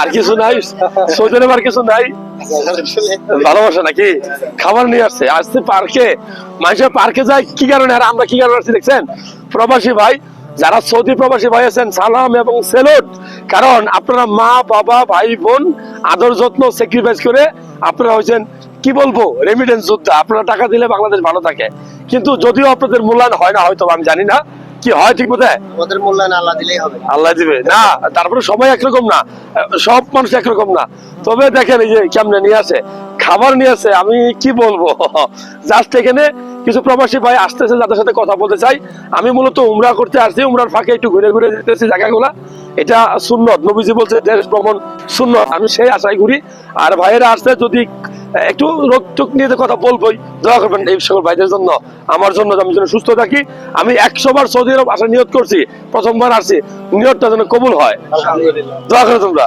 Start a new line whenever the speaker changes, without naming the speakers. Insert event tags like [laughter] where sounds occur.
আর কিছু নাই। আর কিছু নাই। ভালোবাসা নাকি? খাবার নিয়ে আসছে। আসছে পার্কে। মানুষের পার্কে যায় কি কারণে? আর আমরা কি কারণে আসছি দেখছেন? প্রবাসী ভাই, যারা সৌদি প্রবাসী ভাই আছেন, সালাম এবং সেলুট। কারণ আপনারা মা, বাবা, ভাই, বোন, আদর যত্ন স্যাক্রিফাইস করে আপনারা হয়েছেন, কি বলব রেমিটেন্স যোদ্ধা। আপনারা টাকা দিলে বাংলাদেশ ভালো থাকে। কিন্তু যদিও আপনাদের মূল্যায়ন হয় না, হয়তো আমি জানি না। কি হয় ঠিক মতো?
আমাদের মূল্যায়ন আল্লাহ দিলেই হবে।
আল্লাহ দিবে। না তারপরে সবাই একরকম না। সব মানুষ একরকম না। তবে দেখেন এই যে কেমনে নিয়ে আসে। খাবার নিয়ে আসে আমি কি বলব? [laughs] জাস্ট এখানে কিছু প্রবাসী ভাই আসতেছে যাদের সাথে কথা বলতে চাই। আমি মূলত উমরা করতে আসছি উমরার ফাঁকে একটু ঘুরে ঘুরে যেতেছি জায়গাগুলা। এটা সুন্নত। নবীজি বলছে দেশ ভ্রমণ সুন্নত। আমি সেই আশায় ঘুরি। আর ভাইয়েরা আসতে যদি একটু রোগ টোক নিয়ে তো কথা বলবোই দোয়া করবেন এই সকল ভাইদের জন্য। আমার জন্য আমি যেন সুস্থ থাকি আমি একশো বার সৌদি আরব আসার নিয়ত করছি প্রথমবার আসছি নিয়োগটা যেন কবুল হয়। দোয়া করো তোমরা।